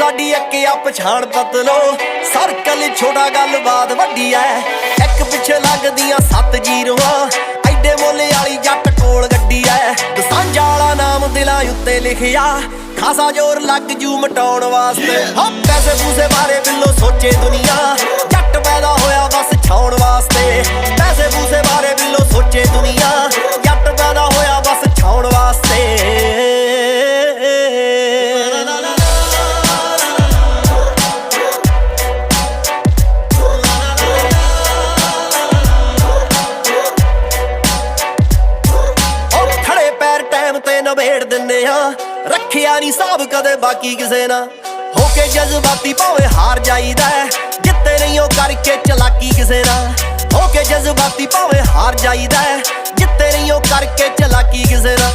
ਸਾਡੀ ਇੱਕ ਆ ਪਛਾਣ ਪਤਲੋ ਸਰਕਲ ਛੋਟਾ ਗੱਲਬਾਤ ਵੱਡੀ ਐ। ਇੱਕ ਪਿੱਛੇ ਲੱਗਦੀਆਂ ਸੱਤ ਜੀਰੋਆਂ। ਐਡੇ ਮੋਲੇ ਵਾਲੀ ਜੱਟ ਕੋਲ ਗੱਡੀ ਐ। ਦਸਾਂਝਾ ਵਾਲਾ ਨਾਮ ਦਿਲਾਂ ਉੱਤੇ ਲਿਖਿਆ। ਖਾਸਾ ਜ਼ੋਰ ਲੱਗ ਜੂ ਮਟਾਉਣ ਵਾਸਤੇ। ਹਾਂ ਪੈਸੇ ਪੂਸੇ ਬਾਰੇ ਬਿੱਲੋ ਸੋਚੇ ਦੁਨੀਆ। ਆ ਰੱਖਿਆ ਨਹੀਂ ਸਾਬ ਕਦੇ ਬਾਕੀ ਕਿਸੇ ਨਾ ਹੋ ਕੇ ਜਜ਼ਬਾਤੀ ਭਾਵੇਂ ਹਾਰ ਜਾਈਦਾ ਹੈ। ਜਿੱਤੇ ਨਹੀਂ ਉਹ ਕਰਕੇ ਚਲਾਕੀ ਕਿਸੇ ਨਾਲ ਹੋ ਕੇ ਜਜ਼ਬਾਤੀ ਭਾਵੇਂ ਹਾਰ ਜਾਈਦਾ ਹੈ। ਜਿੱਤੇ ਨਹੀਂ ਉਹ ਕਰਕੇ ਚਲਾਕੀ ਕਿਸੇ ਨਾਲ